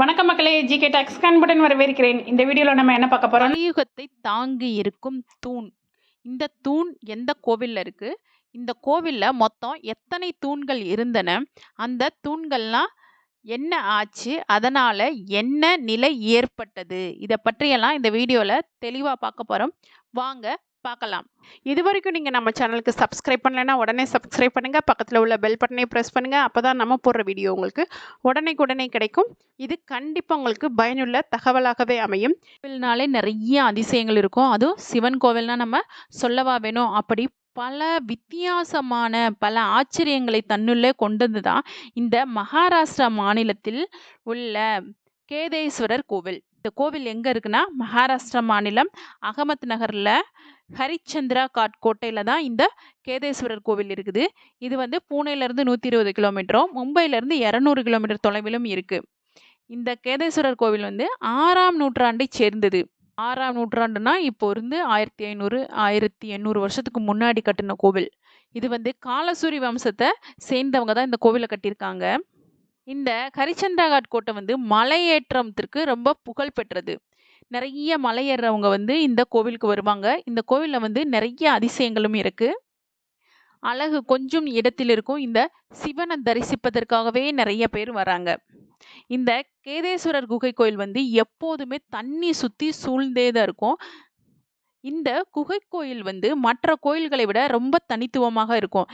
வணக்கம் மக்களே GK tax கண்புடன் வரவேற்கிறேன். இந்த வீடியோவில் நம்ம என்ன பார்க்க போகிறோம் கலியுகத்தை தாங்கி இருக்கும் தூண். இந்த தூண் எந்த கோவிலில் இருக்குது இந்த கோவிலில் மொத்தம் எத்தனை தூண்கள் இருந்தன? அந்த தூண்கள்லாம் என்ன ஆச்சு? அதனால் என்ன நிலை ஏற்பட்டது? இதை பற்றியெல்லாம் இந்த வீடியோவில் தெளிவாக பார்க்க போகிறோம் வாங்க பார்க்கலாம். இது வரைக்கும் நீங்கள் நம்ம சேனலுக்கு சப்ஸ்கிரைப் பண்ணலைன்னா உடனே சப்ஸ்கிரைப் பண்ணுங்கள் பக்கத்தில் உள்ள பெல் பட்டனை ப்ரெஸ் பண்ணுங்கள் அப்போ தான் நம்ம போடுற வீடியோ உங்களுக்கு உடனே உடனே கிடைக்கும். இது கண்டிப்பாக உங்களுக்கு பயனுள்ள தகவலாகவே அமையும். கோவில்னாலே நிறைய அதிசயங்கள் இருக்கும். அதுவும் சிவன் கோவில்னால் நம்ம சொல்லவா வேணும்? அப்படி பல வித்தியாசமான பல ஆச்சரியங்களை தன்னுள்ளே கொண்டது தான் இந்த மகாராஷ்டிரா மாநிலத்தில் உள்ள கேதேஸ்வரர் கோவில். இந்த கோவில் எங்கே இருக்குன்னா மகாராஷ்டிரா மாநிலம் அகமத் நகரில் ஹரிச்சந்திரா காட் கோட்டையில் தான் இந்த கேதேஸ்வரர் கோவில் இருக்குது. இது வந்து பூனேலேருந்து நூற்றி இருபது கிலோமீட்டரும் மும்பையிலேருந்து இரநூறு கிலோமீட்டர் தொலைவிலும் இருக்குது இந்த கேதேஸ்வரர் கோவில் வந்து ஆறாம் நூற்றாண்டை சேர்ந்தது. ஆறாம் நூற்றாண்டுனா இப்போ இருந்து ஆயிரத்தி ஐநூறு ஆயிரத்தி எண்ணூறு வருஷத்துக்கு முன்னாடி கட்டின கோவில். இது வந்து காலசூரி வம்சத்தை சேர்ந்தவங்க தான் இந்த கோவிலை கட்டியிருக்காங்க. இந்த ஹரிச்சந்திராகாட் கோட்டை வந்து மலையேற்றத்திற்கு ரொம்ப புகழ் பெற்றது. நிறைய மலையேறவங்க வந்து இந்த கோவிலுக்கு வருவாங்க. இந்த கோவிலில் வந்து நிறைய அதிசயங்களும் இருக்கு. அழகு கொஞ்சம் இடத்தில் இருக்கும். இந்த சிவனை தரிசிப்பதற்காகவே நிறைய பேர் வராங்க. இந்த கேதேஸ்வரர் குகை கோயில் வந்து எப்போதுமே தண்ணி சுத்தி சூழ்ந்தே தான் இருக்கும். இந்த குகை கோயில் வந்து மற்ற கோயில்களை விட ரொம்ப தனித்துவமாக இருக்கும்.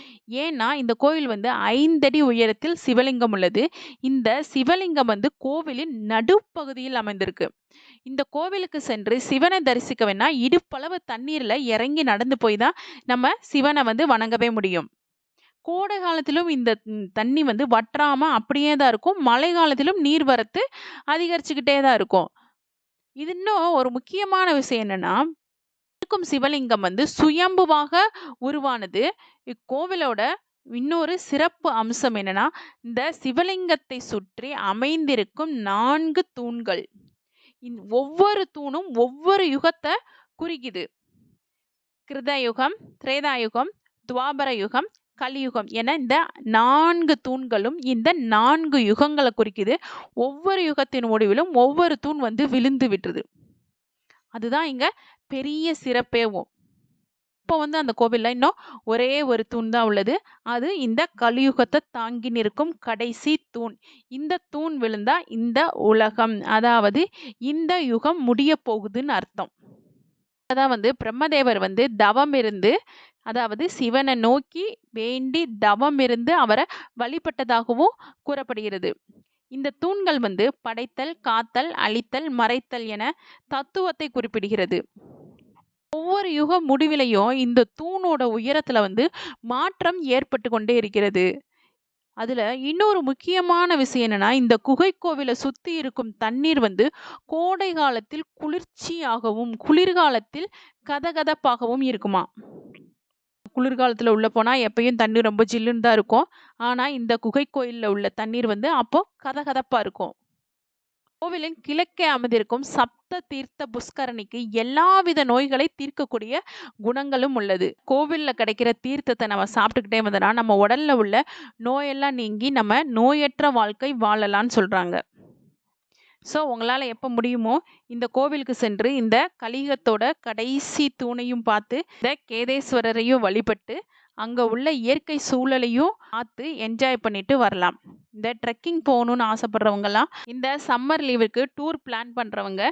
ஏன்னா இந்த கோயில் வந்து ஐந்தடி உயரத்தில் சிவலிங்கம் உள்ளது. இந்த சிவலிங்கம் வந்து கோவிலின் நடுப்பகுதியில் அமைந்திருக்கு. இந்த கோவிலுக்கு சென்று சிவனை தரிசிக்க வேணா இடுப்பளவு தண்ணீர்ல இறங்கி நடந்து போய் தான் நம்ம சிவனை வந்து வணங்கவே முடியும். கோடை காலத்திலும் இந்த தண்ணி வந்து வற்றாம அப்படியே தான் இருக்கும். மழை காலத்திலும் நீர் வரத்து அதிகரிச்சுக்கிட்டே தான் இருக்கும். இது இன்னும் ஒரு முக்கியமான விஷயம் என்னன்னா இருக்கும் சிவலிங்கம் வந்து சுயம்புவாக உருவானது. இக்கோவிலோட இன்னொரு சிறப்பு அம்சம் என்னன்னா இந்த சிவலிங்கத்தை சுற்றி அமைந்திருக்கும் நான்கு தூண்கள். ஒவ்வொரு தூணும் ஒவ்வொரு யுகத்தை குறிக்குது. கிருதயுகம் திரேதாயுகம் துவாபர யுகம் கலியுகம் என இந்த நான்கு தூண்களும் இந்த நான்கு யுகங்களை குறிக்குது. ஒவ்வொரு யுகத்தின் முடிவிலும் ஒவ்வொரு தூண் வந்து விழுந்து விட்டுருது. அதுதான் இங்க பெரிய சிறப்பேவும் இப்போ வந்து அந்த கோவிலில் இன்னும் ஒரே ஒரு தூண் தான் உள்ளது. அது இந்த கலியுகத்தை தாங்கி நிற்கும் கடைசி தூண். இந்த தூண் விழுந்தா இந்த உலகம். அதாவது இந்த யுகம் முடிய போகுதுன்னு அர்த்தம். அதான் வந்து பிரம்மதேவர் வந்து தவம் இருந்து அதாவது சிவனை நோக்கி வேண்டி தவம் இருந்து அவரை வழிபட்டதாகவும் கூறப்படுகிறது. இந்த தூண்கள் வந்து படைத்தல் காத்தல் அழித்தல் மறைத்தல் என தத்துவத்தை குறிப்பிடுகிறது. ஒவ்வொரு யுக முடிவிலையும் இந்த தூணோட உயரத்துல வந்து மாற்றம் ஏற்பட்டு கொண்டே இருக்கிறது. அதுல இன்னொரு முக்கியமான விஷயம் என்னன்னா இந்த குகை கோவிலை சுத்தி இருக்கும் தண்ணீர் வந்து கோடை காலத்தில் குளிர்ச்சியாகவும் குளிர்காலத்தில் கதகதப்பாகவும் இருக்குமா. குளிர்காலத்துல உள்ள போனா எப்பயும் தண்ணி ரொம்ப ஜில்லுன்னு தான் இருக்கும். ஆனா இந்த குகை உள்ள தண்ணீர் வந்து அப்போ கதகதப்பா இருக்கும். கோவிலின் கிழக்கே அமைந்திருக்கும் சப்த தீர்த்த புஷ்கரணிக்கு எல்லாவித நோய்களை தீர்க்கக்கூடிய குணங்களும் உள்ளது. கோவிலில் கிடைக்கிற தீர்த்தத்தை நம்ம சாப்பிட்டுக்கிட்டே வந்தோம்னா நம்ம உடல்ல உள்ள நோயெல்லாம் நீங்கி நம்ம நோயற்ற வாழ்க்கை வாழலாம்னு சொல்றாங்க. ஸோ உங்களால் எப்போ முடியுமோ இந்த கோவிலுக்கு சென்று இந்த கலிகத்தோட கடைசி தூணையும் பார்த்து இந்த கேதேஸ்வரரையும் வழிபட்டு அங்கே உள்ள இயற்கை சூழலையும் பார்த்து என்ஜாய் பண்ணிட்டு வரலாம். இந்த ட்ரெக்கிங் போகணுன்னு ஆசைப்படுறவங்கலாம் இந்த சம்மர் லீவுக்கு டூர் பிளான் பண்ணுறவங்க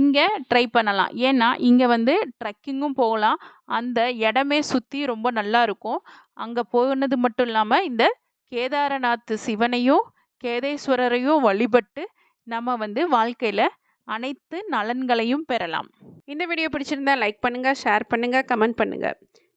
இங்கே ட்ரை பண்ணலாம். ஏன்னா இங்கே வந்து ட்ரெக்கிங்கும் போகலாம். அந்த இடமே சுற்றி ரொம்ப நல்லா இருக்கும். அங்கே போனது மட்டும் இல்லாமல் இந்த கேதாரநாத் சிவனையும் கேதேஸ்வரரையும் வழிபட்டு நம்ம வந்து வாழ்க்கையில் அனைத்து நலன்களையும் பெறலாம். இந்த வீடியோ பிடிச்சிருந்தா லைக் பண்ணுங்கள் ஷேர் பண்ணுங்கள் கமெண்ட் பண்ணுங்கள்